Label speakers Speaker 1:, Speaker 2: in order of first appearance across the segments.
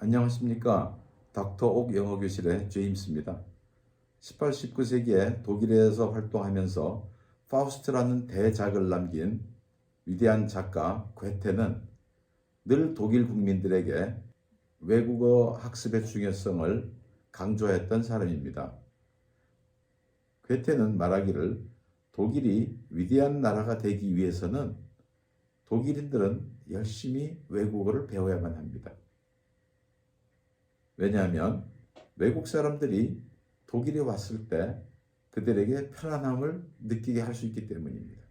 Speaker 1: 안녕하십니까. 닥터 옥 영어교실의 제임스입니다. 18, 19세기에 독일에서 활동하면서 파우스트라는 대작을 남긴 위대한 작가 괴테는 늘 독일 국민들에게 외국어 학습의 중요성을 강조했던 사람입니다. 괴테는 말하기를 독일이 위대한 나라가 되기 위해서는 독일인들은 열심히 외국어를 배워야만 합니다. 왜냐하면 외국 사람들이 독일에 왔을 때 그들에게 편안함을 느끼게 할 수 있기 때문입니다.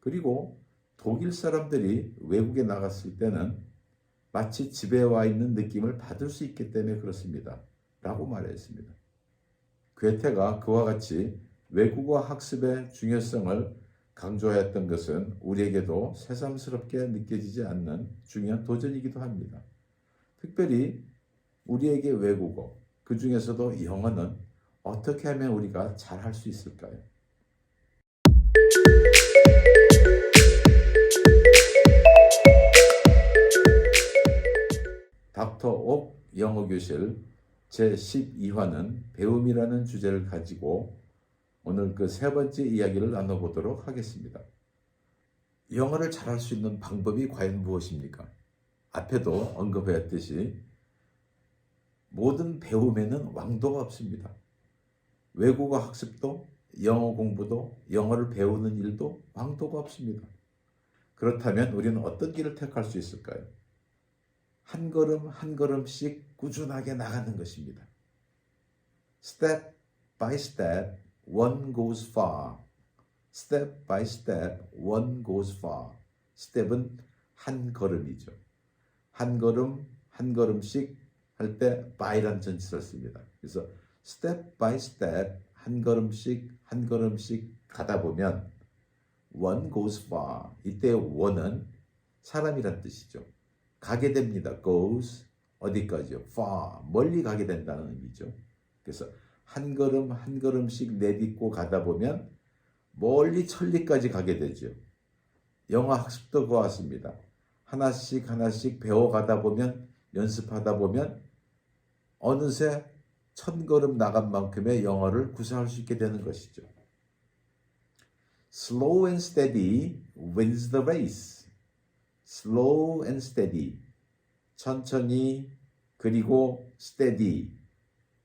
Speaker 1: 그리고 독일 사람들이 외국에 나갔을 때는 마치 집에 와 있는 느낌을 받을 수 있기 때문에 그렇습니다. 라고 말했습니다. 괴테가 그와 같이 외국어 학습의 중요성을 강조했던 것은 우리에게도 새삼스럽게 느껴지지 않는 중요한 도전이기도 합니다. 특별히 우리에게 외국어, 그 중에서도 영어는 어떻게 하면 우리가 잘 할 수 있을까요? 닥터 옥 영어 교실 제12화는 배움이라는 주제를 가지고 오늘 그 세 번째 이야기를 나눠보도록 하겠습니다. 영어를 잘할 수 있는 방법이 과연 무엇입니까? 앞에도 언급했듯이 모든 배움에는 왕도가 없습니다. 외국어 학습도 영어 공부도 영어를 배우는 일도 왕도가 없습니다. 그렇다면 우리는 어떤 길을 택할 수 있을까요? 한 걸음 한 걸음씩 꾸준하게 나가는 것입니다. Step by step, one goes far. Step by step, one goes far. 스텝은 한 걸음이죠. 한 걸음 한 걸음씩 할 때 by란 전치를 씁니다. 그래서 step by step 한 걸음씩 한 걸음씩 가다 보면 one goes far. 이때 one은 사람이란 뜻이죠. 가게 됩니다. goes 어디까지요? far 멀리 가게 된다는 의미죠. 그래서 한 걸음 한 걸음씩 내딛고 가다 보면 멀리 천리까지 가게 되죠. 영어 학습도 그와 같습니다. 하나씩 하나씩 배워가다 보면 연습하다 보면 어느새 천 걸음 나간 만큼의 영어를 구사할 수 있게 되는 것이죠. Slow and steady wins the race. Slow and steady. 천천히 그리고 steady.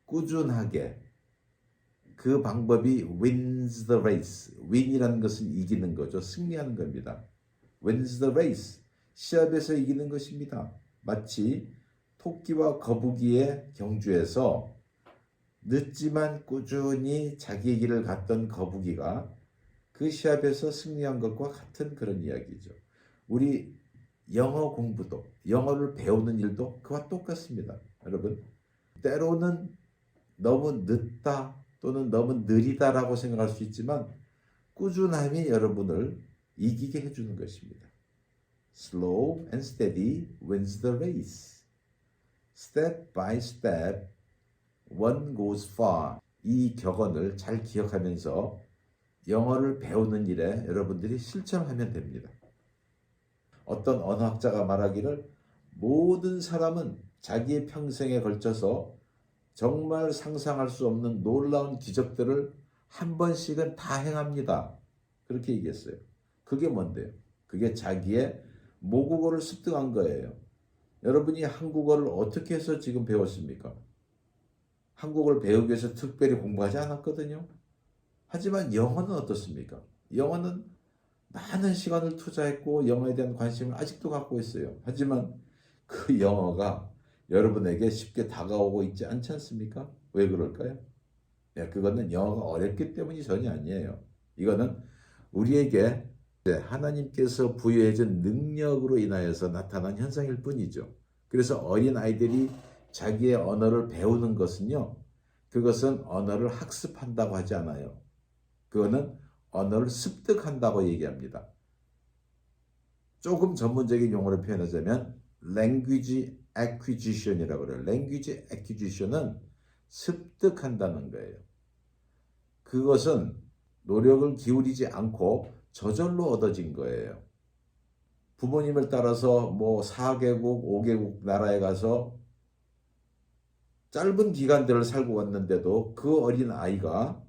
Speaker 1: 꾸준하게. 그 방법이 wins the race. win이라는 것은 이기는 거죠. 승리하는 겁니다. wins the race. 시합에서 이기는 것입니다. 마치 토끼와 거북이의 경주에서 늦지만 꾸준히 자기의 길을 갔던 거북이가 그 시합에서 승리한 것과 같은 그런 이야기죠. 우리 영어 공부도, 영어를 배우는 일도 그와 똑같습니다. 여러분, 때로는 너무 늦다 또는 너무 느리다라고 생각할 수 있지만 꾸준함이 여러분을 이기게 해주는 것입니다. Slow and steady wins the race. Step by step, one goes far. 이 격언을 잘 기억하면서 영어를 배우는 일에 여러분들이 실천하면 됩니다. 어떤 언어학자가 말하기를 모든 사람은 자기의 평생에 걸쳐서 정말 상상할 수 없는 놀라운 기적들을 한 번씩은 다 행합니다. 그렇게 얘기했어요. 그게 뭔데요? 그게 자기의 모국어를 습득한 거예요. 여러분이 한국어를 어떻게 해서 지금 배웠습니까? 한국어를 배우기 위해서 특별히 공부하지 않았거든요. 하지만 영어는 어떻습니까? 영어는 많은 시간을 투자했고 영어에 대한 관심을 아직도 갖고 있어요. 하지만 그 영어가 여러분에게 쉽게 다가오고 있지 않지 않습니까? 왜 그럴까요? 네, 그거는 영어가 어렵기 때문이 전혀 아니에요. 이거는 우리에게 하나님께서 부여해준 능력으로 인하여서 나타난 현상일 뿐이죠. 그래서 어린 아이들이 자기의 언어를 배우는 것은요, 그것은 언어를 학습한다고 하지 않아요. 그거는 언어를 습득한다고 얘기합니다. 조금 전문적인 용어로 표현하자면 language acquisition이라고 그래요. language acquisition은 습득한다는 거예요. 그것은 노력을 기울이지 않고 저절로 얻어진 거예요. 부모님을 따라서 뭐 4개국, 5개국 나라에 가서 짧은 기간들을 살고 왔는데도 그 어린 아이가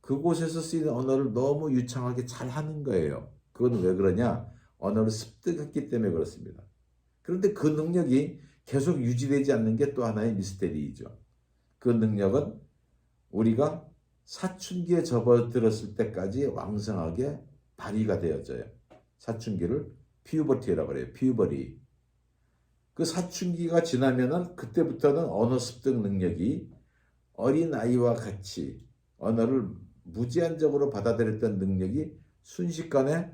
Speaker 1: 그곳에서 쓰이는 언어를 너무 유창하게 잘 하는 거예요. 그건 왜 그러냐? 언어를 습득했기 때문에 그렇습니다. 그런데 그 능력이 계속 유지되지 않는 게 또 하나의 미스테리이죠. 그 능력은 우리가 사춘기에 접어들었을 때까지 왕성하게 발휘가 되어져요. 사춘기를 퓨버티라고 그래요. 퓨버리. 그 사춘기가 지나면은 그때부터는 언어 습득 능력이 어린 아이와 같이 언어를 무제한적으로 받아들였던 능력이 순식간에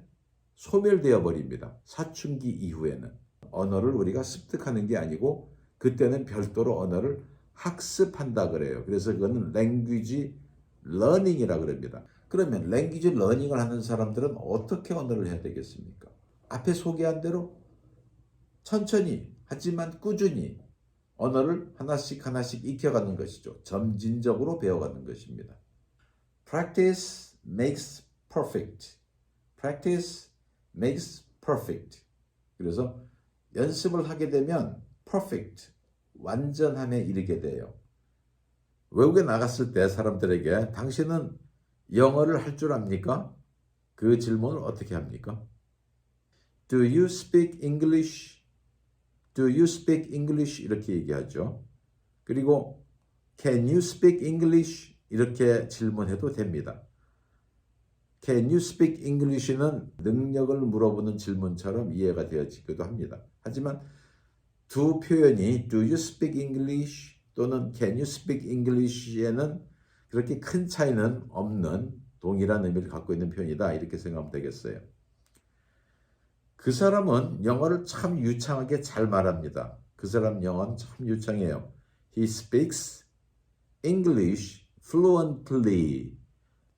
Speaker 1: 소멸되어 버립니다. 사춘기 이후에는 언어를 우리가 습득하는 게 아니고 그때는 별도로 언어를 학습한다 그래요. 그래서 그거는 learning이라 그럽니다. 그러면 language learning을 하는 사람들은 어떻게 언어를 해야 되겠습니까? 앞에 소개한 대로 천천히 하지만 꾸준히 언어를 하나씩 하나씩 익혀가는 것이죠. 점진적으로 배워가는 것입니다. Practice makes perfect. Practice makes perfect. 그래서 연습을 하게 되면 perfect, 완전함에 이르게 돼요. 외국에 나갔을 때 사람들에게 당신은 영어를 할 줄 압니까? 그 질문을 어떻게 합니까? Do you speak English? Do you speak English? 이렇게 얘기하죠. 그리고 Can you speak English? 이렇게 질문해도 됩니다. Can you speak English는 능력을 물어보는 질문처럼 이해가 되어지기도 합니다. 하지만 두 표현이 Do you speak English 또는 Can you speak English에는 그렇게 큰 차이는 없는 동일한 의미를 갖고 있는 표현이다 이렇게 생각하면 되겠어요. 그 사람은 영어를 참 유창하게 잘 말합니다. 그 사람 영어는 참 유창해요. He speaks English fluently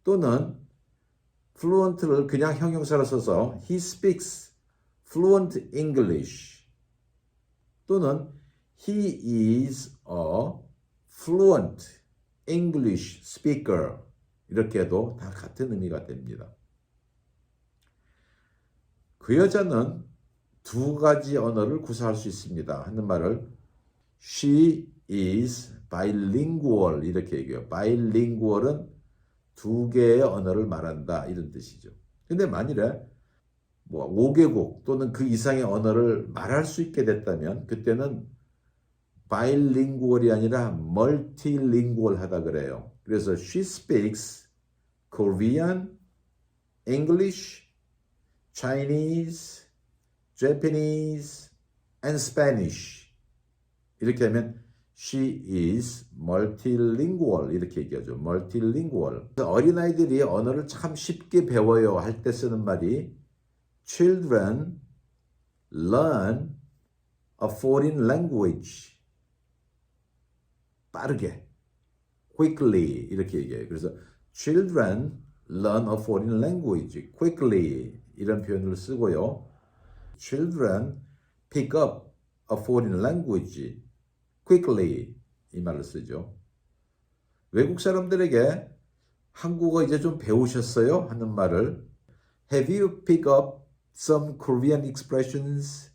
Speaker 1: 또는 fluent를 그냥 형용사로 써서 he speaks fluent English 또는 he is a fluent English speaker 이렇게 해도 다 같은 의미가 됩니다. 그 여자는 두 가지 언어를 구사할 수 있습니다. 하는 말을 she is bilingual 이렇게 얘기해요. bilingual은 두 개의 언어를 말한다 이런 뜻이죠. 근데 만일에 뭐 5개국 또는 그 이상의 언어를 말할 수 있게 됐다면 그때는 bilingual이 아니라 multilingual 하다 그래요. 그래서 she speaks Korean, English, Chinese, Japanese, and Spanish. 이렇게 하면 she is multilingual 이렇게 얘기하죠. multilingual. 어린아이들이 언어를 참 쉽게 배워요 할 때 쓰는 말이 children learn a foreign language. 빠르게 quickly 이렇게 얘기해요. 그래서 children learn a foreign language quickly 이런 표현을 쓰고요. children pick up a foreign language quickly 이 말을 쓰죠. 외국 사람들에게 한국어 이제 좀 배우셨어요? 하는 말을 Have you picked up some Korean expressions?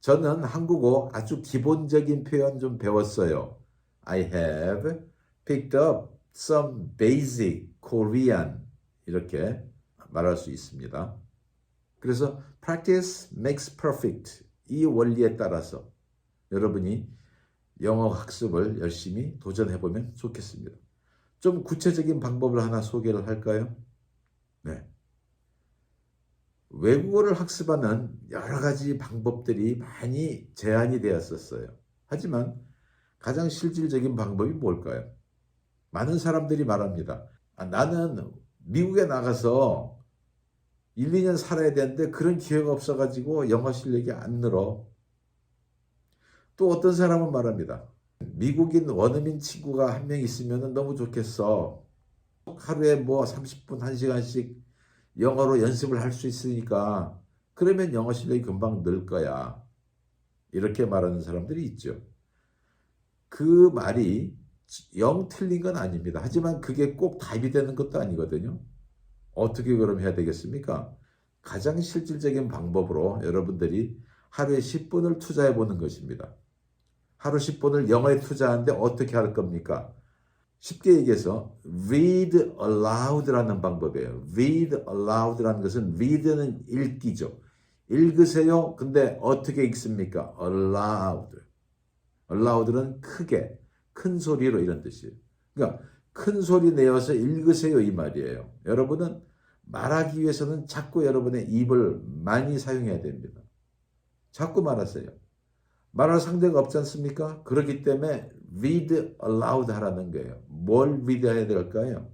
Speaker 1: 저는 한국어 아주 기본적인 표현 좀 배웠어요. I have picked up some basic Korean 이렇게 말할 수 있습니다. 그래서 practice makes perfect 이 원리에 따라서 여러분이 영어 학습을 열심히 도전해 보면 좋겠습니다. 좀 구체적인 방법을 하나 소개를 할까요? 네. 외국어를 학습하는 여러 가지 방법들이 많이 제한이 되었었어요. 하지만 가장 실질적인 방법이 뭘까요? 많은 사람들이 말합니다. 아, 나는 미국에 나가서 1, 2년 살아야 되는데 그런 기회가 없어가지고 영어 실력이 안 늘어. 또 어떤 사람은 말합니다. 미국인 원어민 친구가 한 명 있으면 너무 좋겠어. 하루에 뭐 30분, 1시간씩 영어로 연습을 할 수 있으니까 그러면 영어 실력이 금방 늘 거야. 이렇게 말하는 사람들이 있죠. 그 말이 영 틀린 건 아닙니다. 하지만 그게 꼭 답이 되는 것도 아니거든요. 어떻게 그럼 해야 되겠습니까? 가장 실질적인 방법으로 여러분들이 하루에 10분을 투자해 보는 것입니다. 하루 10분을 영어에 투자하는데 어떻게 할 겁니까? 쉽게 얘기해서 read aloud라는 방법이에요. read aloud라는 것은 read는 읽기죠. 읽으세요. 근데 어떻게 읽습니까? aloud. Aloud는 크게, 큰 소리로 이런 뜻이에요. 그러니까 큰 소리 내어서 읽으세요 이 말이에요. 여러분은 말하기 위해서는 자꾸 여러분의 입을 많이 사용해야 됩니다. 자꾸 말하세요. 말할 상대가 없지 않습니까? 그렇기 때문에 read aloud 하라는 거예요. 뭘 read 해야 될까요?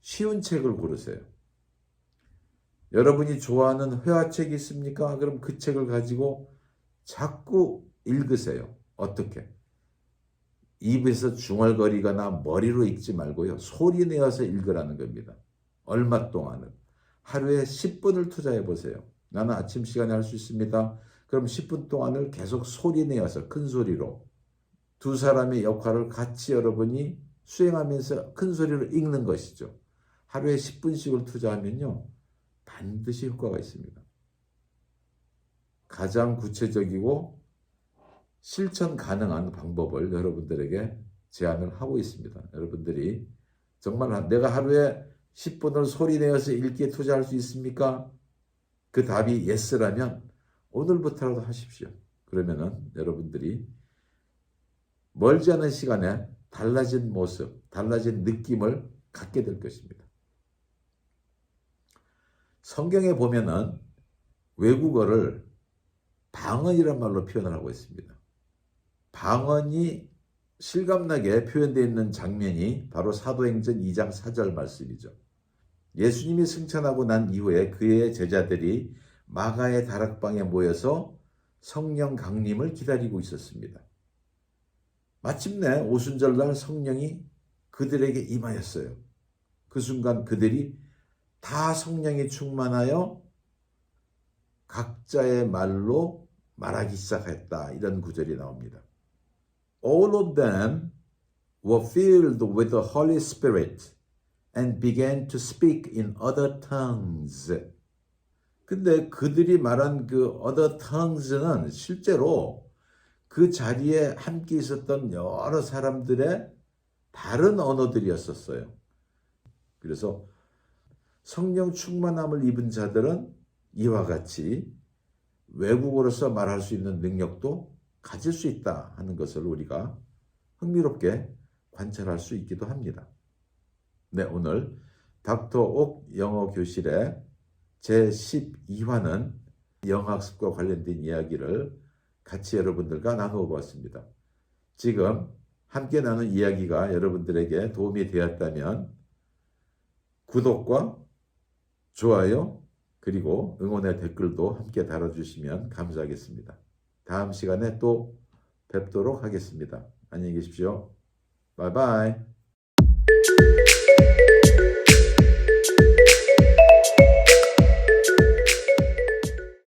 Speaker 1: 쉬운 책을 고르세요. 여러분이 좋아하는 회화책이 있습니까? 그럼 그 책을 가지고 자꾸 읽으세요. 어떻게? 입에서 중얼거리거나 머리로 읽지 말고요. 소리 내어서 읽으라는 겁니다. 얼마 동안은. 하루에 10분을 투자해 보세요. 나는 아침 시간에 할 수 있습니다. 그럼 10분 동안을 계속 소리 내어서 큰 소리로 두 사람의 역할을 같이 여러분이 수행하면서 큰 소리로 읽는 것이죠. 하루에 10분씩을 투자하면요. 반드시 효과가 있습니다. 가장 구체적이고 실천 가능한 방법을 여러분들에게 제안을 하고 있습니다. 여러분들이 정말 내가 하루에 10분을 소리 내어서 읽기에 투자할 수 있습니까? 그 답이 예스라면 오늘부터라도 하십시오. 그러면은 여러분들이 멀지 않은 시간에 달라진 모습, 달라진 느낌을 갖게 될 것입니다. 성경에 보면은 외국어를 방언이란 말로 표현을 하고 있습니다. 방언이 실감나게 표현되어 있는 장면이 바로 사도행전 2장 4절 말씀이죠. 예수님이 승천하고 난 이후에 그의 제자들이 마가의 다락방에 모여서 성령 강림을 기다리고 있었습니다. 마침내 오순절날 성령이 그들에게 임하였어요. 그 순간 그들이 다 성령이 충만하여 각자의 말로 말하기 시작했다. 이런 구절이 나옵니다. All of them were filled with the Holy Spirit and began to speak in other tongues. 근데 그들이 말한 그 other tongues는 실제로 그 자리에 함께 있었던 여러 사람들의 다른 언어들이었었어요. 그래서 성령 충만함을 입은 자들은 이와 같이 외국어로서 말할 수 있는 능력도 가질 수 있다 하는 것을 우리가 흥미롭게 관찰할 수 있기도 합니다. 네, 오늘 닥터 옥 영어 교실의 제 12화는 영학습과 관련된 이야기를 같이 여러분들과 나누어 보았습니다. 지금 함께 나눈 이야기가 여러분들에게 도움이 되었다면 구독과 좋아요 그리고 응원의 댓글도 함께 달아주시면 감사하겠습니다. 다음 시간에 또 뵙도록 하겠습니다. 안녕히 계십시오. 바이바이.